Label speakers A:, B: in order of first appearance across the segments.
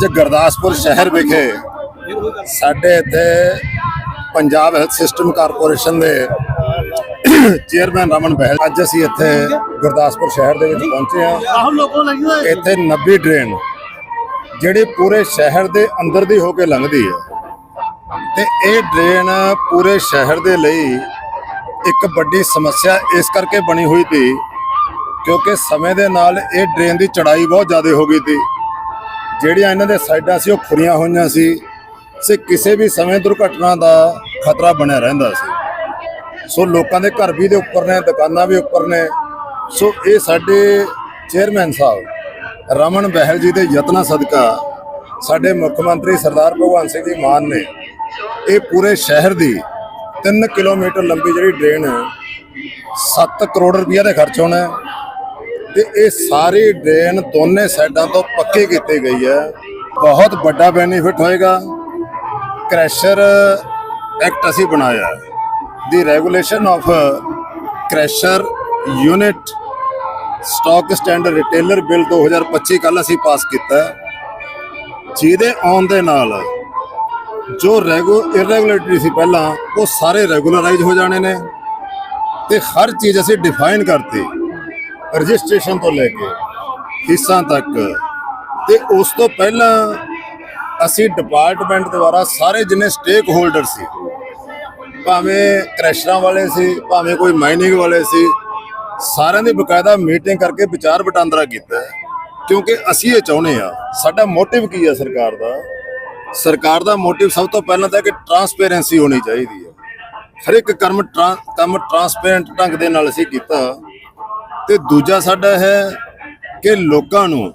A: ਅੱਜ ਗੁਰਦਾਸਪੁਰ ਸ਼ਹਿਰ ਵਿਖੇ ਸਾਡੇ ਇੱਥੇ ਪੰਜਾਬ ਹੈਲਥ ਸਿਸਟਮ ਕਾਰਪੋਰੇਸ਼ਨ ਦੇ ਚੇਅਰਮੈਨ ਰਮਨ ਬਹਿਲ, ਅੱਜ ਅਸੀਂ ਇੱਥੇ ਗੁਰਦਾਸਪੁਰ ਸ਼ਹਿਰ ਦੇ ਵਿੱਚ ਪਹੁੰਚੇ ਹਾਂ। ਇੱਥੇ 90 ਡਰੇਨ ਜਿਹੜੀ ਪੂਰੇ ਸ਼ਹਿਰ ਦੇ ਅੰਦਰ ਦੀ ਹੋ ਕੇ ਲੰਘਦੀ ਹੈ। ਤੇ ਇਹ ਡਰੇਨ ਪੂਰੇ ਸ਼ਹਿਰ ਦੇ ਲਈ ਇੱਕ ਵੱਡੀ ਸਮੱਸਿਆ ਇਸ ਕਰਕੇ ਬਣੀ ਹੋਈ ਸੀ ਕਿਉਂਕਿ ਸਮੇਂ ਦੇ ਨਾਲ ਇਹ ਡਰੇਨ ਦੀ ਚੜਾਈ ਬਹੁਤ ਜ਼ਿਆਦਾ ਹੋ ਗਈ ਸੀ। ਜਿਹੜੀਆਂ ਇਹਨਾਂ ਦੇ ਸਾਈਡਾਂ ਸੀ, ਉਹ ਖੁਰੀਆਂ ਹੋਈਆਂ ਸੀ। ਸੇ ਕਿਸੇ ਵੀ ਸਮੇਂ ਦੁਰਘਟਨਾ ਦਾ ਖਤਰਾ ਬਣਿਆ ਰਹਿੰਦਾ ਸੀ। ਸੋ ਲੋਕਾਂ ਦੇ ਘਰ ਵੀ ਦੇ ਉੱਪਰ ਨੇ, ਦੁਕਾਨਾਂ ਵੀ ਉੱਪਰ ਨੇ। ਸੋ ਇਹ ਸਾਡੇ ਚੇਅਰਮੈਨ ਸਾਹਿਬ, ਰਮਨ ਬਹਿਲ ਜੀ ਦੇ ਯਤਨਾਂ ਸਦਕਾ ਸਾਡੇ ਮੁੱਖ ਮੰਤਰੀ ਸਰਦਾਰ ਭਗਵੰਤ ਸਿੰਘ ਜੀ ਮਾਨ ਨੇ ਇਹ ਪੂਰੇ ਸ਼ਹਿਰ ਦੀ 3 ਕਿਲੋਮੀਟਰ ਲੰਬੀ ਜਿਹੜੀ ਡਰੇਨ ਹੈ 7 ਕਰੋੜ ਰੁਪਈਆ ਦੇ ਖਰਚ ਹੋਣਾ ਤੇ ਇਹ ਸਾਰੀ ਡਰੇਨ ਦੋਨੇ ਸਾਈਡਾਂ ਤੋਂ ਪੱਕੀ ਕੀਤੀ ਗਈ ਹੈ। ਬਹੁਤ ਵੱਡਾ ਬੈਨੀਫਿਟ ਹੋਏਗਾ। ਕ੍ਰੈਸ਼ਰ ਐਕਟ ਅਸੀਂ ਬਣਾਇਆ the regulation of crusher unit stock standard retailer bill 2025 ਕੱਲ ਅਸੀਂ ਪਾਸ ਕੀਤਾ ਜਿਹਦੇ ਆਉਣ ਦੇ ਨਾਲ ਜੋ ਰੈਗੂ ਇਰੈਗੂਲੇਟਰੀ ਸੀ ਪਹਿਲਾਂ, ਉਹ ਸਾਰੇ ਰੈਗੂਲਰਾਈਜ਼ ਹੋ ਜਾਣੇ ਨੇ ਤੇ ਹਰ ਚੀਜ਼ ਅਸੀਂ ਡਿਫਾਈਨ ਕਰਤੀ। ਰਜਿਸਟ੍ਰੇਸ਼ਨ ਤੋਂ ਲੈ ਕੇ ਫੀਸਾਂ ਤੱਕ। ਤੇ ਉਸ ਤੋਂ ਪਹਿਲਾਂ ਅਸੀਂ ਡਿਪਾਰਟਮੈਂਟ ਦੁਆਰਾ ਸਾਰੇ ਜਿੰਨੇ ਸਟੇਕ ਹੋਲਡਰ ਸੀ, ਭਾਵੇਂ ਕ੍ਰੈਸ਼ਰਾਂ ਵਾਲੇ ਸੀ, ਭਾਵੇਂ ਕੋਈ ਮਾਈਨਿੰਗ ਵਾਲੇ ਸੀ, ਸਾਰਿਆਂ ਦੀ ਬਕਾਇਦਾ ਮੀਟਿੰਗ ਕਰਕੇ ਵਿਚਾਰ ਵਟਾਂਦਰਾ ਕੀਤਾ ਕਿਉਂਕਿ ਅਸੀਂ ਇਹ ਚਾਹੁੰਦੇ ਆ ਸਾਡਾ ਮੋਟਿਵ ਕੀ ਹੈ ਸਰਕਾਰ ਦਾ? ਸਰਕਾਰ ਦਾ ਮੋਟਿਵ ਸਭ ਤੋਂ ਪਹਿਲਾਂ ਤਾਂ ਕਿ ਟਰਾਂਸਪੇਰੈਂਸੀ ਹੋਣੀ ਚਾਹੀਦੀ ਹੈ। ਹਰ ਇੱਕ ਕਰਮ ਟਰਾਂ- ਕੰਮ ਟਰਾਂਸਪੇਰੈਂਟ ਢੰਗ ਦੇ ਨਾਲ ਅਸੀਂ ਕੀਤਾ। ਤੇ ਦੂਜਾ ਸਾਡਾ ਹੈ ਕਿ ਲੋਕਾਂ ਨੂੰ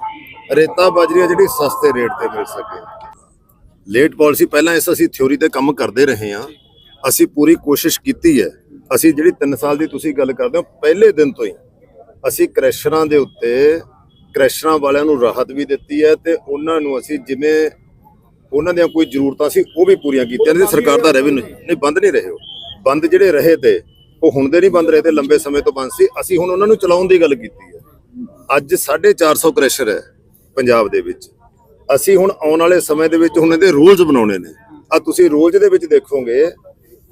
A: ਰੇਤਾ ਬਾਜਰੀ ਜਿਹੜੀ ਸਸਤੇ ਰੇਟ ਤੇ ਮਿਲ ਸਕੇ। ਲੇਟ ਪਾਲਿਸੀ ਪਹਿਲਾਂ ਇਸ ਅਸੀਂ ਥਿਉਰੀ ਤੇ ਕੰਮ ਕਰਦੇ ਰਹੇ ਹਾਂ। ਅਸੀਂ ਪੂਰੀ ਕੋਸ਼ਿਸ਼ ਕੀਤੀ ਹੈ। ਅਸੀਂ ਜਿਹੜੀ 3 ਸਾਲ ਦੀ ਤੁਸੀਂ ਗੱਲ ਕਰਦੇ ਹੋ, ਪਹਿਲੇ ਦਿਨ ਤੋਂ ਹੀ ਅਸੀਂ ਕ੍ਰੈਸ਼ਰਾਂ ਦੇ ਉੱਤੇ, ਕ੍ਰੈਸ਼ਰਾਂ ਵਾਲਿਆਂ ਨੂੰ ਰਾਹਤ ਵੀ ਦਿੱਤੀ ਹੈ ਤੇ ਉਹਨਾਂ ਨੂੰ ਅਸੀਂ ਜਿਵੇਂ ਉਹਨਾਂ ਦੀਆਂ ਕੋਈ ਜ਼ਰੂਰਤਾਂ ਸੀ, ਉਹ ਵੀ ਪੂਰੀਆਂ ਕੀਤੀਆਂ ਨੇ। ਸਰਕਾਰ ਦਾ ਰੈਵਨਿਊ ਨਹੀਂ, ਬੰਦ ਨਹੀਂ ਰਹੇ ਉਹ। ਬੰਦ ਜਿਹੜੇ ਰਹੇ ਤੇ ਉਹ ਹੁਣ ਦੇ ਨਹੀਂ ਬੰਦ ਰਹੇ, ਤੇ ਲੰਬੇ ਸਮੇਂ ਤੋਂ ਬੰਦ ਸੀ। ਅਸੀਂ ਹੁਣ ਉਹਨਾਂ ਨੂੰ ਚਲਾਉਣ ਦੀ ਗੱਲ ਕੀਤੀ ਹੈ। ਅੱਜ 450 ਕ੍ਰੈਸ਼ਰ ਹੈ ਪੰਜਾਬ ਦੇ ਵਿੱਚ। ਅਸੀਂ ਹੁਣ ਆਉਣ ਵਾਲੇ ਸਮੇਂ ਦੇ ਵਿੱਚ ਹੁਣ ਇਹਦੇ ਰੂਲਸ ਬਣਾਉਣੇ ਨੇ। ਆ ਤੁਸੀਂ ਰੂਲਸ ਦੇ ਵਿੱਚ ਦੇਖੋਗੇ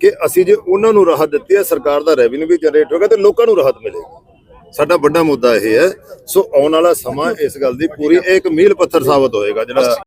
A: ਕਿ ਅਸੀਂ ਜੇ ਉਹਨਾਂ ਨੂੰ ਰਾਹਤ ਦਿੱਤੀ ਹੈ, ਸਰਕਾਰ ਦਾ ਰੈਵਨਿਊ ਵੀ ਜਨਰੇਟ ਹੋਗਾ ਤੇ ਲੋਕਾਂ ਨੂੰ ਰਾਹਤ ਮਿਲੇਗੀ। ਸਾਡਾ ਵੱਡਾ ਮੁੱਦਾ ਇਹ ਹੈ। ਸੋ ਆਉਣ ਵਾਲਾ ਸਮਾਂ ਇਸ ਗੱਲ ਦੀ ਪੂਰੀ, ਇਹ ਇੱਕ ਮੀਲ ਪੱਥਰ ਸਾਬਤ ਹੋਏਗਾ ਜਿਹੜਾ